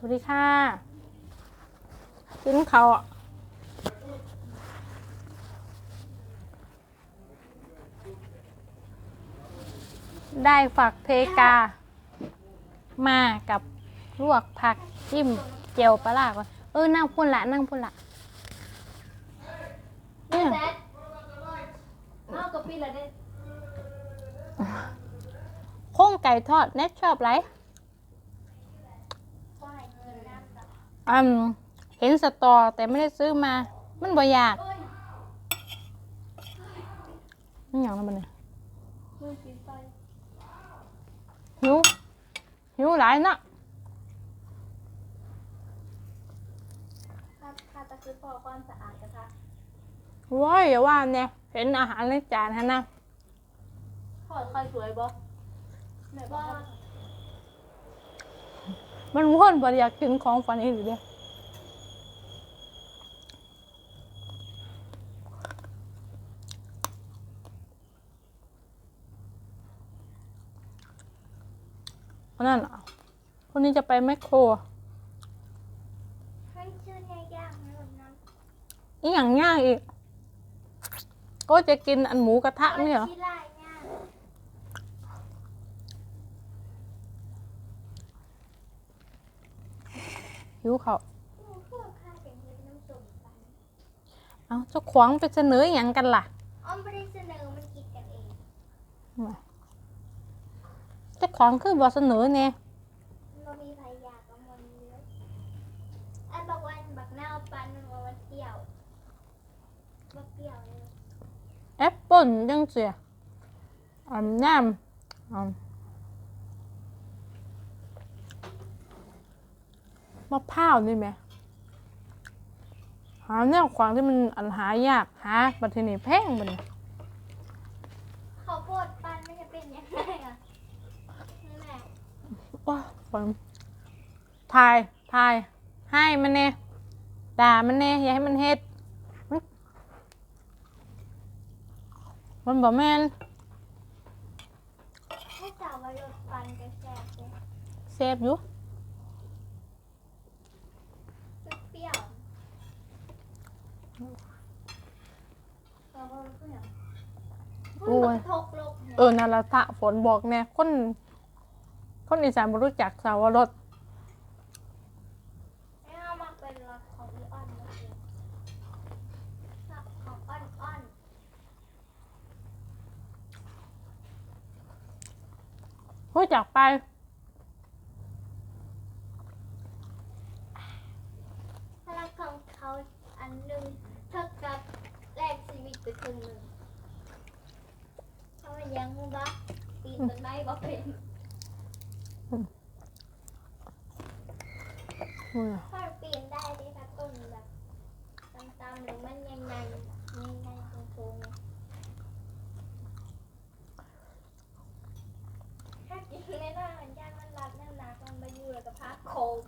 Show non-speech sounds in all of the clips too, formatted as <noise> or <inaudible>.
สวัสดีค่ะกินเขาวอะได้ฝักเพกา มากับลวกผักจิ้มเจียวปลาร้าก่อนเออนั่งพุ่นละนั่งพุ่นละเนี่ยแซดเอากะปิละเด้โค้งไก่ทอดเน็ตชอบไร ก็ให้กินน้ำกับ อืมเห็นสตอแต่ไม่ได้ซื้อมา มันบ่อยากเอ้ยมันอย่างนั้นบ่เนี่ยมือกินไปหิวหิวหลายเนาะข้าข้าจะคือพอความสะอาดกระทะว้ายอย่าว่าเนี่ยเห็นอาหารในจานฮะนะพอค่อยสวยบ่แม่บ่ มันว่นบ่อยากกินของฝันอีกเดียวอันนั้นอะคนนี้จะไปแมคโครให้ชื่อในย่างให้ผมน้อีกอย่างย่างอีก ก็จะกินอันหมูกระทะำนี่เหรอที่ไล่ย่าง หิวเขาวโอ้พวกข้าจะเห็นน้ำส้มกันเอาเจ้าขวางไปเสนออย่างกันล่ะอ้อมไม่ได้เสนอมันคิดกันเองเจ้าของคือบอกเสนอเนี่ยมันมีพยากกับมันเยอะไอ้บอกว่าบักเน่าปันมันว่ามันเปรี้ยวบ่เปรี้ยวเลยแอปเปิ้ลยังเสียอันน้ำอัน มะพร้าวนี่ไหมหาแนวขวางที่มันอันหายากหาบัตรนี้แพงบัดนข้าวโพดปันไม่จะเป็นยังไงอะนั่นแหละว้าฟังทายทายให้มันเน่ด่ามันเน่อย่าให้มันเฮ็ด มันมันบอกแม่นถ้าสาวว่ารถปันก็แซ่บเลยเซฟอยู่ เปรี้ยวสาวว่าเปรี้ยว โอ้ย มั นทกโลกเนี่ยเออนาราตะฝนบอกแน่คนคนอีสานบ่รู้จักสาวรสไม่เอามาเป็นรถของอีออนเมื่อกี้รถของอ้อนอ้อนรู้จักไป พลังของเขาอันหนึ่งเท่ากับแลกชีวิตไปครึ่งหนึ่ง เขาว่ายังบ้าปีนต้นไม้บ่เป็นอืมถ้าเปลี่ยนได้ดิถ้าต้นแบบตามๆหรือมันยังไงยังไงตรงๆถ้ากินไม่ได้มันยากมันรับน้ำหนักมันมาอยู่แล้วก็พักโคม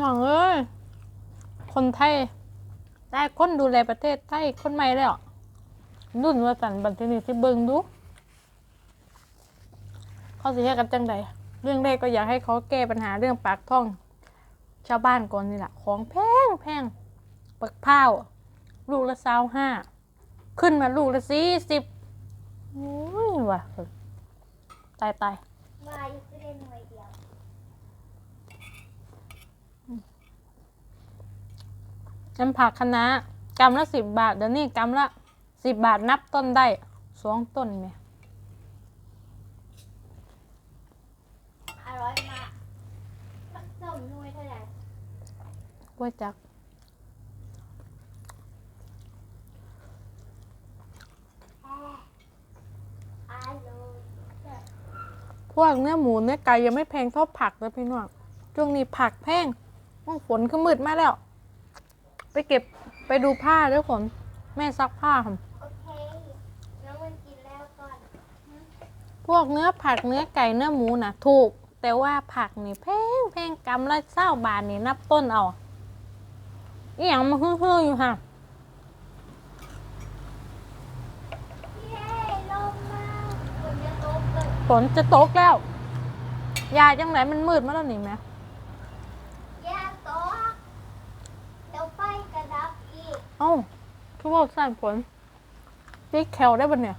น้องเอ้ยคนไทย ได้คนดูแลประเทศไทยคนใหม่แล้ว รุ่นว่าสันบันเทนี้ที่เบิงดูเขาสิเฮ็ดกันจังใดเรื่องแรกก็อยากให้เขาแก้ปัญหาเรื่องปากท้อง ชาวบ้านก่อนนี่แหละของแพงแพงปักเผาวลูกละสาวห้าขึ้นมาลูกละสี่สิบโอ้ยว่ะตายตายมาอยู่ที่ได้หน่วยเดียวน้ำผักคะน้ากำละสิบบาทเดี๋ยวนี้กำละ สิบบาทนับต้นได้สองต้นไหมอร่อยมากมันส้มหน่วยเท่าไหร่กล้วยจักแอ่อร่อยพวกเนื้อหมูเนื้อไก่ยังไม่แพงเท่าผักเลยพี่น้องช่วงนี้ผักแพงว่างฝนก็มืดมาแล้ว ไปเก็บไปดูผ้าด้วยฝนแม่ซักผ้าค่ะ พวกเนื้อผักเนื้อไก่เนื้อหมูนะถูก แต่ว่าผักนี่แพงแพงกำละเศร้าบาทนี่นับต้นเอาอีหยังมาฮือๆอยู่ค่ะฝนจะตกแล้ว ยาจังไหนมันมืดมาแล้วนี่ไหมยาตกเดี๋ยวไฟกระดับอีก เอ้าคือว่าสั่นฝนนี่แคลได้ปะเนี่ย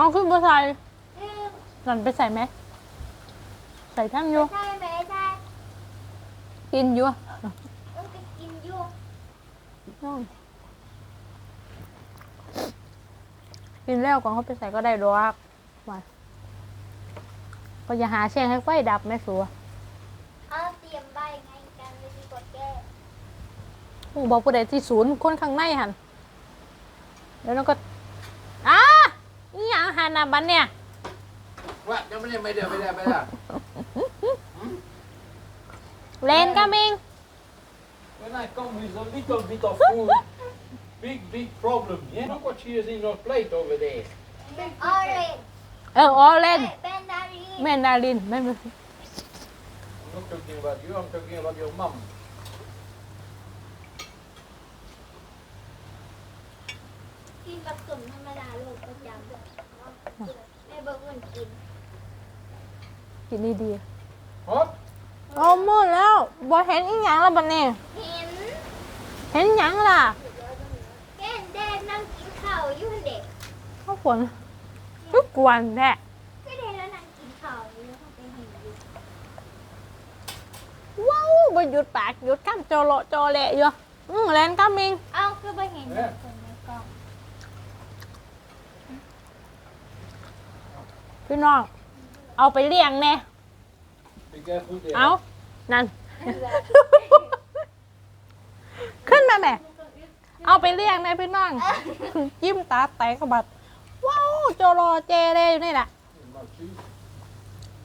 เอาขึ้นมาใส่ลืมหล่อนไปใส่ไหม ใส่ทั้งอยู่ ใช่ไหมใช่กินอยู่ต้องไปกินอยู่อืมกินแล้วก่อนเขาไปใส่ก็ได้ดอกมาก็อย่าหาแช่งให้ไฟดับแม่สัวเอาเตรียมใบไงกันเลยดีกว่าแก้หมูบอกผู้ใดที่ศูนย์คนข้างในหันแล้วน้องก็อ้า 하나 맞냐? What? Nó mới mày được, mày được, mày được. Lên coming. When I come with a little bit of food, big, big problem. Yeah? Look what she is in your plate over there. Orange. Ờ, orange. Mandarin. Mandarin. I'm not talking about you, I'm talking about your mom. กินกับสุ่มธรรมดาโลกประจำแม่บอกมันกินกินดี What? ๆเอาหมดแล้วบ่เห็นอีหยังแล้วบันเนี่ยเห็นเห็นหยังล่ะแก้นแดงนั่งกินข้าวอยู่เด็กข้าวฝนทุกวันแท้ก็ได้แล้วนั่งกินข้าวอยู่เขาไปเห็นอยู่ว้าวบ่หยุดปากหยุดข้ามโจโลโจเละอยู่อืมแลนก็มิงเอาก็ไปเห็นอยู่คนในกล่อง พี่น้อง เอาไปเลี้ยงแน่ Be careful there. เอานั่น ขึ้นมาแม่เอาไปเลี้ยงแน่พี่น้อง ยิ้มตาแตกกระบัด ว้าวโจโลเจเลยอยู่นี่แหละ My tooth.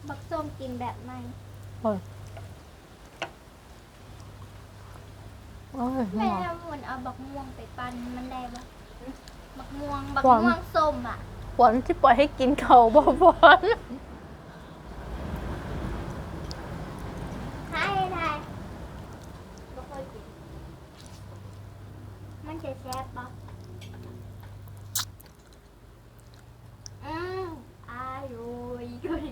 บักส้มกินแบบไม่โอ้ยโอ้ยแม่หมอทำเหมือนเอาบักม่วงไปปั่นมันได้ปะบักม่วงบักหวานม่วงส้มอะ ฝนที่ปล่อยให้กินเขาบ่ฝนให้ได้บ่ค่อยกิน มันจะแซ่บปะอืมอร่อยด้วย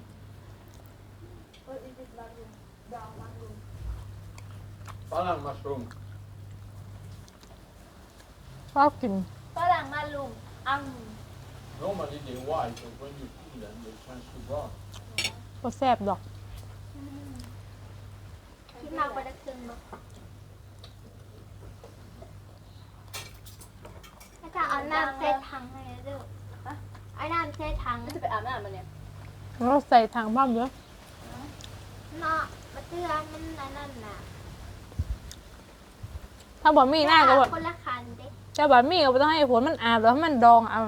Palang mushroom. ชอบกินฝรั่งมาลุมอัง Normally they're white, but when you peel them, they turn to brown. ก็แซ่บดอกที่มากกว่าจะครึ่งบ่ถ้าเอาน้ำใส่ถังให้ดูเอาน้ำใส่ถังจะไปอาบน้ำมันเนี่ยเราใส่ทางบ้านเยอะเนาะมาเตือนมันอันนั่นน่ะถ้าบ่มีหน้าก็บ่คนละคันเด็กจะบ่มีก็บ่ต้องให้ฝนมันอาบแล้วให้มันดองเอา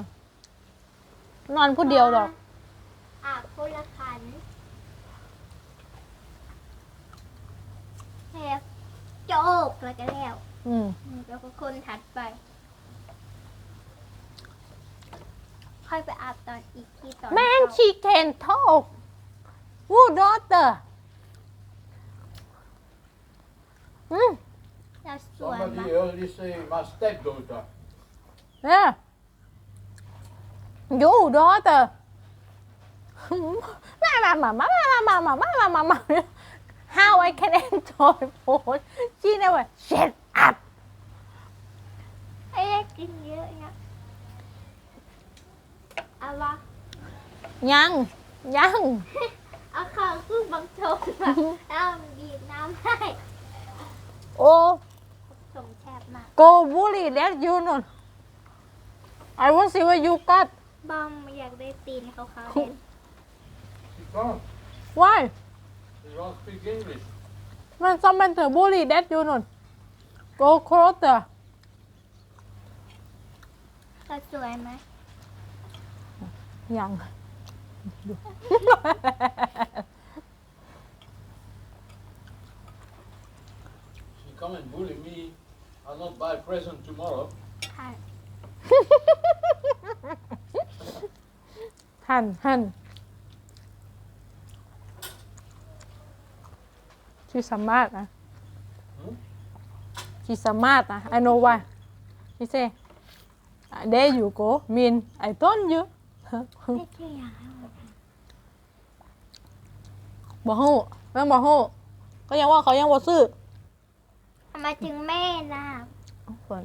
นอนผู้เดียวดอกอาบคนละคันแล้วโจกแล้วก็แล้วอืมแล้วก็คนถัดไป ค่อยไปอาบตอนอีกที่ตอนแมงเช้าชีเคนทอกวูดอเตอร์อืมแล้วสวยมา Somebody earlier say my stepdaughter. เอ้ย Vô đó tờ Mama mama mama mama mama How I can enjoy food She never shut up ไอ้ได้กินเยอะเนี่ยเอาละยังยังเอาข้าวครึ่งบางชนมาแล้วมันบีบน้ำให้โอ้ชงแคบมาก Go bully that you know I won't see what you got บอมอยากได้ตีนขาวๆเด่น You can't. ว้าย You can't speak English. มันซ้ำเป็นเถอะบุหรี่เด็ดอยู่นุ่นโกโครเตอร์เราสวยไหมยังดู If you come and bully me, I'll not buy a present tomorrow. ค่ะ หันหันชีสามารถนะหืมชีสามารถนะ I know why he say there you go mean I told you ไม่ใช่อย่างนั้นบ่ฮู้แม่งบ่ฮู้ก็ยังว่าเขายังบ่ซื้อทำไมถึงแม่ล่ะฝน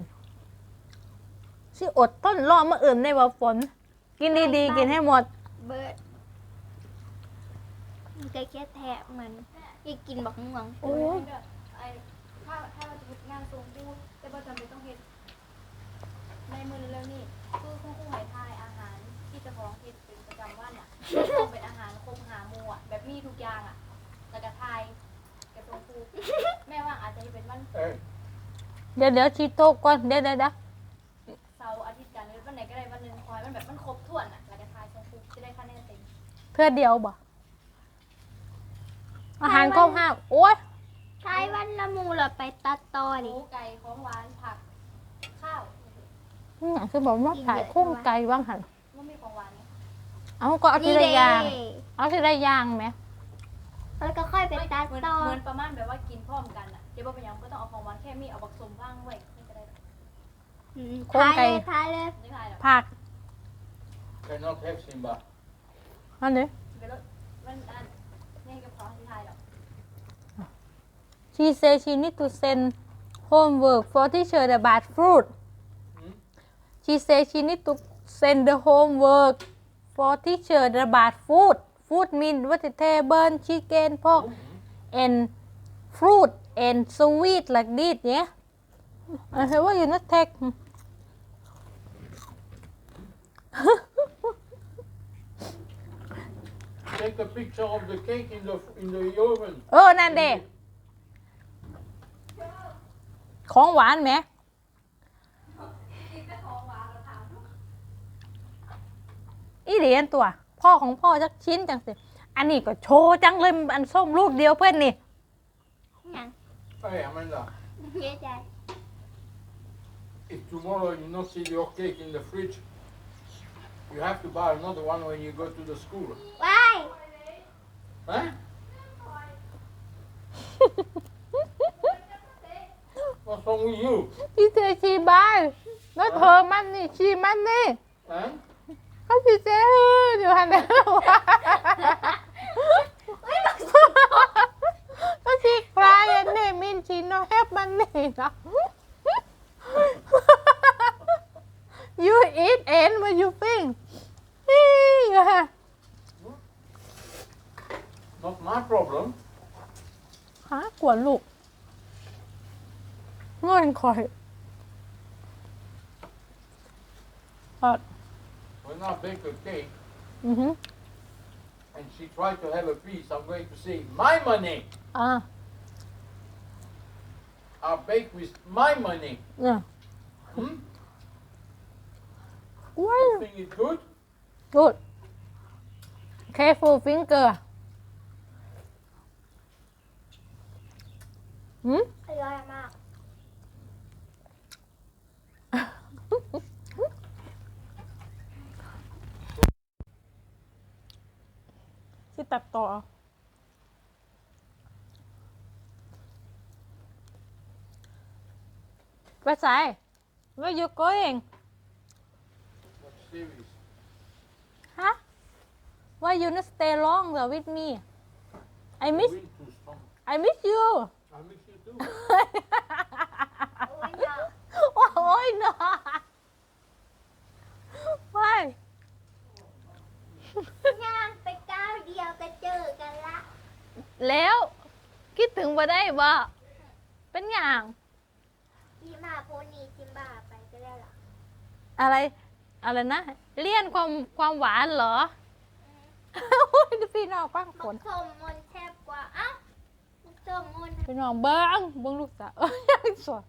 สิอดต้นรอมาอื่นได้บ่ฝน กินดีๆ กินให้หมด เบิร์ดมันก็แค่แทะเหมือนอยากกินบักม่วงโอ้ยไอ้ถ้าถ้าเราจะพูดงานทรงพูดแต่ว่าจำเป็นต้องเฮ็ดในมือเรื่องนี้คือคุณครูใหายทายอาหารที่เจะของเฮ็ดเป็นประจำวันอะต้องเป็นอาหารครบหาหมู่อะแบบมีทุกอย่างอะแล้วก็ทายกับทรงครูแม่ว่าอาจจะให้เป็นวัน Hey, เดี๋ยวเดี๋ยวชีโตะก่อน เดี๋ยวเดี๋ยวเดี๋ยว เพื่อเดียวบ่อาหารครบห้าโอ้ยใช้วันละมูเราไปตัดต่อหดิมูไก่ของหวานผัก ข้าวนี่หยังคือบอกว่าถ่ายคุ้งไก่บ้างหันมันมีของหวานไงเอาก็เอาทีละอย่างนี่เด้เอาทีละอย่างไหมแล้วก็ค่อยไปตัดเหมือนต่อเหมือนประมาณแบบว่ากินพร้อมกันอะเดี๋ยวบ่เป็นหยังก็ต้องเอาของหวานแค่มีเอาบักสมว่างไว้นี่ก็ได้อืมทายเลยทายเลยไม่ทายหรอกผัก cannot have Simba. อันนี้ไปรถมันอันนี่กับของที่ทายหรอก she say she need to send homework for teacher about fruit Hmm? she say she need to send the homework for teacher about food food mean vegetable chicken pork and fruit and sweet like this yeah I say why you not take Take a picture of the cake in the in the oven. เออ นั่นเด็ของหวานไหม อีเหรียญตัว พ่อของพ่อจักชิ้นจังสิ อันนี้ก็โชว์จังเลย อันส้มลูกเดียวเพื่อนนี่อย่าง Hey, Amanda, เยอะใจ if tomorrow you not see your cake in the fridge, you have to buy another one when you go to the school. ว้า ย Huh? What's wrong with you? พี่เจชีบายแล้วเธอมันนี่ชีมันนี่ Huh? เขาพี่เจเออเดี๋ยวหันหน้าว่าก็ชีคลายอันนี้มินชีโนแฮปมันนี่นะ you eat and what you think นี่ฮะ Not my problem. หากวนลูกเงินคอยอะ When I bake a cake อือหือ and she tried to have a piece, I'm going to say, my money. อ่า I bake with my money. เนี่ย Hmm? ว้าว Think it good? good careful finger หืมอร่อยมากสิตัดต่อเอาไปใส่ where you going What series? huh why you not stay longer with me I The miss wind too strong. I miss you I miss you too. โอ้ยเนาะโอ้ยเนาะไม่ย่างไปก้าวเดียวก็เจอกันละ แล้วคิดถึงบ่ได้บ่เป็นอย่างพี่มาโพนีจิมบาไปก็ได้หรออะไร อะไรนะ เลี่ยนความความหวานเหรอโอ้ยพี่น้องฟังผบัลกสมมนแทบกว่าเอ้าบัก สมมนพี่น้องเบิ้งเบิ้งลูกสาวเอ้ยยังสวย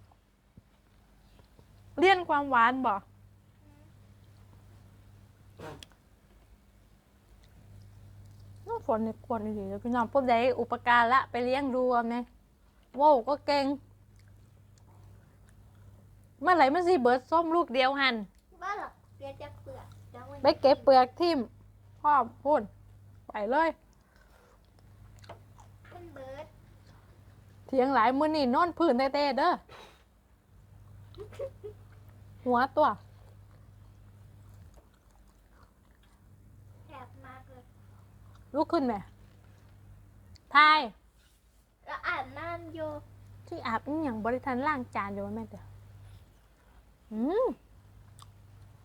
เลี่ยนความหวานบ่น้องฝนเนี่ยควรดีแล้วพี่น้องพวกใดอุปการละไปเลี้ยงดูเอาไหมว้าวก็เก่งเมื่อไหร่มันสิเบิร์ดส้มลูกเดียวหันบ้าหรอกเดี๋ยวจะเปลือกเดี๋ยวมันไปเก็บเปลือกทิ่มพ่อพูดไปเลย ขึ้นเบิร์ด เถียงหลายมือนี่นอนพื้นเต้ๆเด้อ หัวตัว แสบมากเลยลุกขึ้นไหมทาย แล้วอาบน้ำอยู่ที่อาบนี่อย่างบริทันล่างจานอยู่ว่าแม่เดียวอืม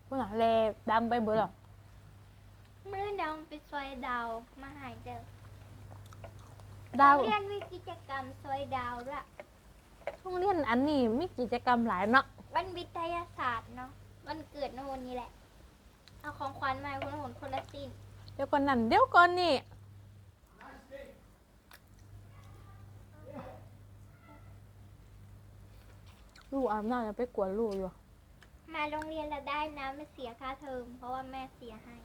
พวกหลังแลดำไปเบอร์หรอ เมื่อดาวไปซอยดาวมาหายเจอ ดาวเรียนมีกิจกรรมซอยดาวด้วยช่วงเรียนอันนี้มีกิจกรรมหลายเนาะวันวิทยาศาสตร์เนาะวันเกิดโนวันนี้แหละ เอาของขวัญมาให้คนละหนคนละสิ้นเดี๋ยวก่อนนั่นเดี๋ยวก่อนนี่ลูกอาบน้ำยังไปกวนลูกอยู่มาโรงเรียนแล้วได้นะไม่เสียค่าเทอมเพราะว่าแม่เสียให้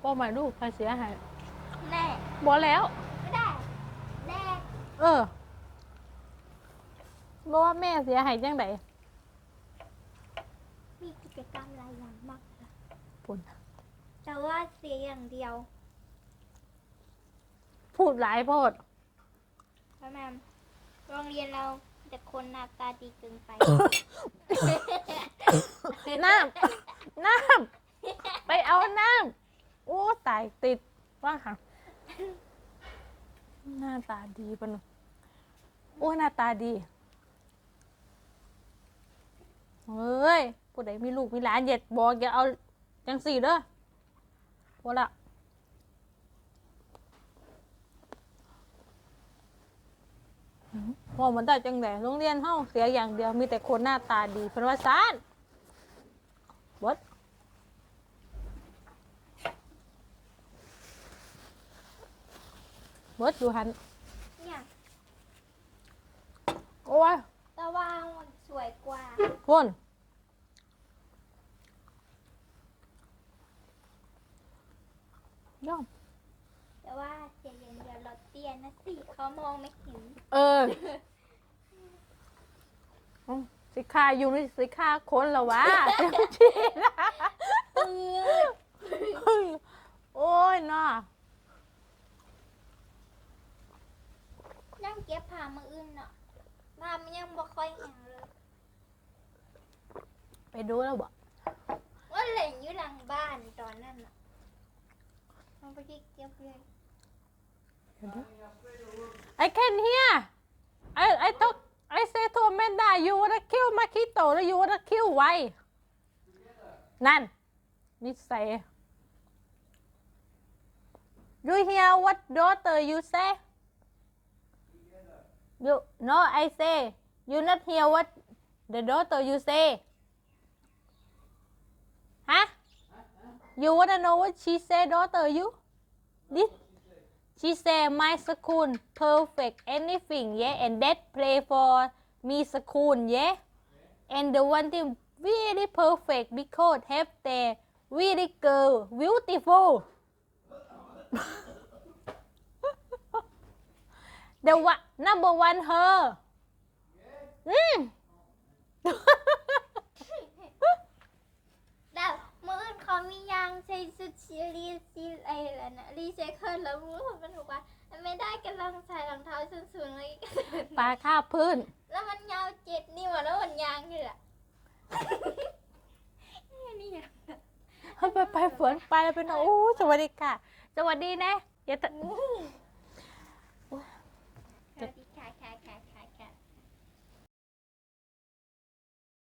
พ่อหมายลูกใครเสียหาย แน่บอกแล้ว ไม่ได้แน่เออบอกว่าแม่เสียหายจังไดมีกิจกรรมหลายอย่างมากเลยปุ่นแต่ว่าเสียอย่างเดียวพูดหลายโพดพระแมมโรงเรียนเราแต่คนหน้าตาดีเกินไป น้ำน้ำไปเอาน้ำโอ้ตายติดว่าค่ะ หน้าตาดีปะหนุโอ้หน้าตาดีเฮ้ยผู้ใดมีลูกมีหลานเหยียดบอกอย่าเอาจังสี่เด้อพอละหืมพอมันได้จังไดโรงเรียนเฮาเสียอย่างเดียวมีแต่คนหน้าตาดีเพิ่นว่าซานบด บดอยู่หันเนี่ยโอ้ยแต่ว่ามันสวยกว่าพ่นย่อมแต่ว่าเสียอย่างเดียวเราเตี้ยนะสิเขามองไม่เห็นเอออืมสิคาอยู่นี่สิคาคนเหรอวะเต็มที่นะปืดโอ้ยน่า นั่ง เก็บผ้ามืออื่นเนาะผ้ามันยังบ่ค่อยแห้งเลยไปดูแล้วบ่ว่าเหล่นอยู่หลังบ้านตอนนั้นน่ะมันไปที่เก็บเลย I can hear I I talk I say to Amanda you wanna kill Makito แล้ว you wanna kill why นั่นนิสัย You hear what daughter you say You no I say you not hear what the daughter you say. Huh? You wanna know what she say daughter you? This? She say my school perfect anything yeah and that play for me school yeah? And the one thing really perfect because have the really girl beautiful <laughs> the one number one her อืมแล้วมืออื่นเขามียางใส่ชุดชีรีซีอะไรล่ะนะรีไซเคิลแล้วมือมันบอกว่าไม่ได้กำลังใส่รองเท้าส้นสูงเลยปลาคาบพื้น แล้วมันยาวเจ็ดนิ้วอะแล้วมันยางอยู่แหละนี่อะไปไปฝนไปแล้วเป็นโอ้สวัสดีค่ะ สวัสดีนะอย่าตะโอ้โห